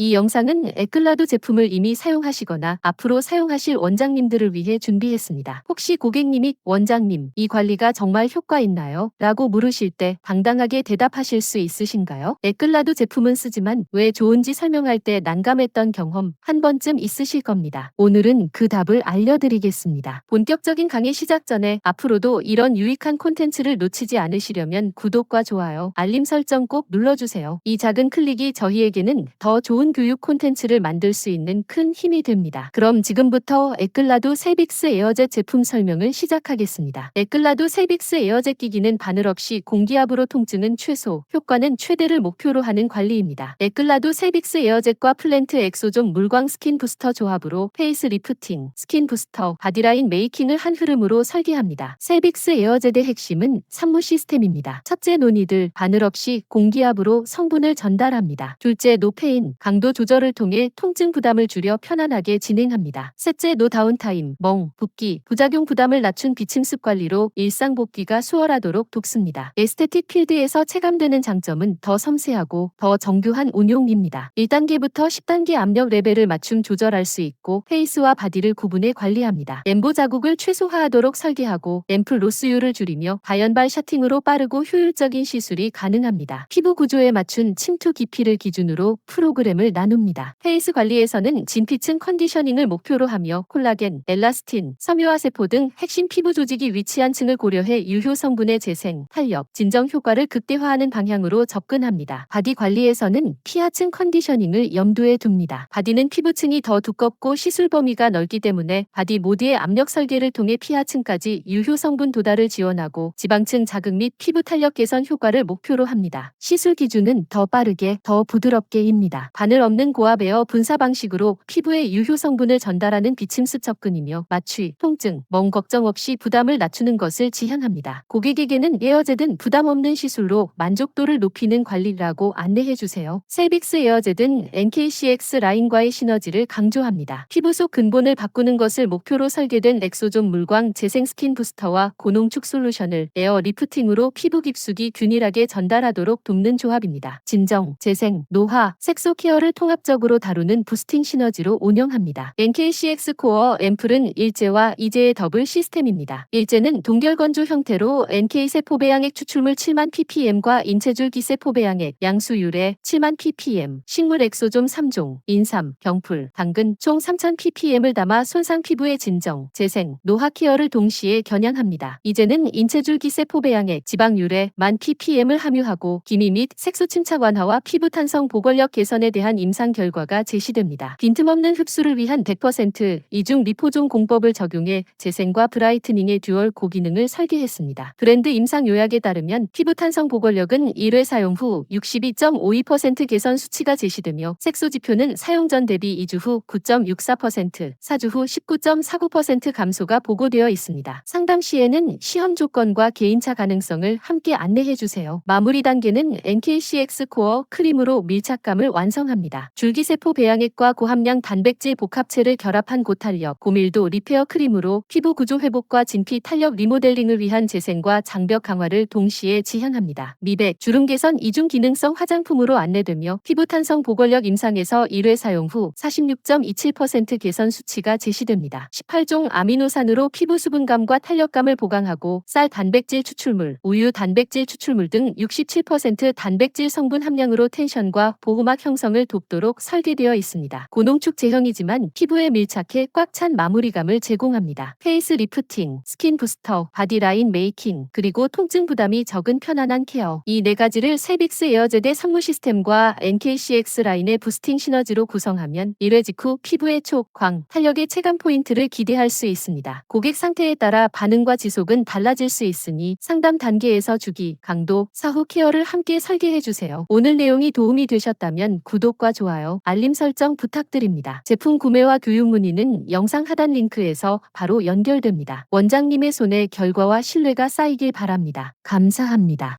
이 영상은 에클라도 제품을 이미 사용하시거나 앞으로 사용하실 원장님들을 위해 준비했습니다. 혹시 고객님이 원장님, 이 관리가 정말 효과 있나요? 라고 물으실 때 당당하게 대답하실 수 있으신가요? 에클라도 제품은 쓰지만 왜 좋은지 설명할 때 난감했던 경험 한 번쯤 있으실 겁니다. 오늘은 그 답을 알려드리겠습니다. 본격적인 강의 시작 전에 앞으로도 이런 유익한 콘텐츠를 놓치지 않으시려면 구독과 좋아요, 알림 설정 꼭 눌러주세요. 이 작은 클릭이 저희에게는 더 좋은 교육 콘텐츠를 만들 수 있는 큰 힘이 됩니다. 그럼 지금부터 에클라도 세빅스 에어젯 제품 설명을 시작하겠습니다. 에클라도 세빅스 에어젯 기기는 바늘 없이 공기압으로 통증은 최소, 효과는 최대를 목표로 하는 관리입니다. 에클라도 세빅스 에어젯과 플랜트 엑소존 물광 스킨 부스터 조합으로 페이스 리프팅, 스킨 부스터, 바디라인 메이킹을 한 흐름으로 설계합니다. 세빅스 에어젯의 핵심은 산무 시스템입니다. 첫째 논이들 바늘 없이 공기압으로 성분을 전달합니다. 둘째 노페인, 강도 조절을 통해 통증 부담을 줄여 편안하게 진행합니다. 셋째 노 다운 타임, 멍, 붓기, 부작용 부담을 낮춘 비침습 관리로 일상 복귀가 수월하도록 돕습니다. 에스테틱 필드에서 체감되는 장점은 더 섬세하고 더 정교한 운용입니다. 1단계부터 10단계 압력 레벨을 맞춤 조절할 수 있고 페이스와 바디를 구분해 관리합니다. 엠보 자국을 최소화하도록 설계하고 앰플 로스율을 줄이며 가연발 샤팅으로 빠르고 효율적인 시술이 가능합니다. 피부 구조에 맞춘 침투 깊이를 기준으로 프로그램을 나눕니다. 페이스 관리에서는 진피층 컨디셔닝을 목표로 하며 콜라겐, 엘라스틴, 섬유화 세포 등 핵심 피부 조직이 위치한 층을 고려해 유효 성분의 재생, 탄력, 진정 효과를 극대화하는 방향으로 접근합니다. 바디 관리에서는 피하층 컨디셔닝을 염두에 둡니다. 바디는 피부층이 더 두껍고 시술 범위가 넓기 때문에 바디 모드의 압력 설계를 통해 피하층까지 유효 성분 도달을 지원하고 지방층 자극 및 피부 탄력 개선 효과를 목표로 합니다. 시술 기준은 더 빠르게, 더 부드럽게입니다. 바늘 없는 고압 에어 분사 방식으로 피부에 유효 성분을 전달하는 비침습 접근이며 마취, 통증, 멍 걱정 없이 부담을 낮추는 것을 지향합니다. 고객에게는 에어제든 부담 없는 시술로 만족도를 높이는 관리라고 안내해 주세요. 셀빅스 에어제든 NKCX 라인과의 시너지를 강조합니다. 피부 속 근본을 바꾸는 것을 목표로 설계된 엑소존 물광 재생 스킨 부스터와 고농축 솔루션을 에어 리프팅으로 피부 깊숙이 균일하게 전달하도록 돕는 조합입니다. 진정, 재생, 노화, 색소 케어 를 통합적으로 다루는 부스팅 시너지로 운영합니다. NKCX 코어 앰플은 일제와 이제의 더블 시스템입니다. 일제는 동결건조 형태로 NK 세포 배양액 추출물 7만 ppm과 인체줄 기 세포 배양액, 양수유래 7만 ppm, 식물 엑소좀 3종, 인삼, 병풀, 당근 총3,000 ppm을 담아 손상 피부의 진정, 재생, 노화 케어를 동시에 겨냥합니다. 이제는 인체줄 기 세포 배양액, 지방 유래 만 ppm을 함유하고 기미 및 색소 침착 완화와 피부 탄성 보건력 개선에 대한 임상 결과가 제시됩니다. 빈틈없는 흡수를 위한 100% 이중 리포존 공법을 적용해 재생과 브라이트닝의 듀얼 고기능을 설계했습니다. 브랜드 임상 요약에 따르면 피부 탄성 보건력은 1회 사용 후 62.52% 개선 수치가 제시되며 색소 지표는 사용 전 대비 2주 후 9.64%, 4주 후 19.49% 감소가 보고되어 있습니다. 상담 시에는 시험 조건과 개인차 가능성을 함께 안내해 주세요. 마무리 단계는 NKCX 코어 크림으로 밀착감을 완성합니다. 줄기세포 배양액과 고함량 단백질 복합체를 결합한 고탄력, 고밀도 리페어 크림으로 피부 구조 회복과 진피 탄력 리모델링을 위한 재생과 장벽 강화를 동시에 지향합니다. 미백, 주름 개선 이중 기능성 화장품으로 안내되며 피부 탄성 보건력 임상에서 1회 사용 후 46.27% 개선 수치가 제시됩니다. 18종 아미노산으로 피부 수분감과 탄력감을 보강하고 쌀 단백질 추출물, 우유 단백질 추출물 등 67% 단백질 성분 함량으로 텐션과 보호막 형성을 돕도록 설계되어 있습니다. 고농축 제형이지만 피부에 밀착해 꽉 찬 마무리감을 제공합니다. 페이스 리프팅, 스킨 부스터, 바디라인 메이킹, 그리고 통증 부담이 적은 편안한 케어. 이 네 가지를 세빅스 에어제대 상무 시스템과 NKCX 라인의 부스팅 시너지로 구성하면 1회 직후 피부의 촉, 광, 탄력의 체감 포인트를 기대할 수 있습니다. 고객 상태에 따라 반응과 지속은 달라질 수 있으니 상담 단계에서 주기, 강도, 사후 케어를 함께 설계해 주세요. 오늘 내용이 도움이 되셨다면 구독과 좋아요, 알림 설정 부탁드립니다. 제품 구매와 교육 문의는 영상 하단 링크에서 바로 연결됩니다. 원장님의 손에 결과와 신뢰가 쌓이길 바랍니다. 감사합니다.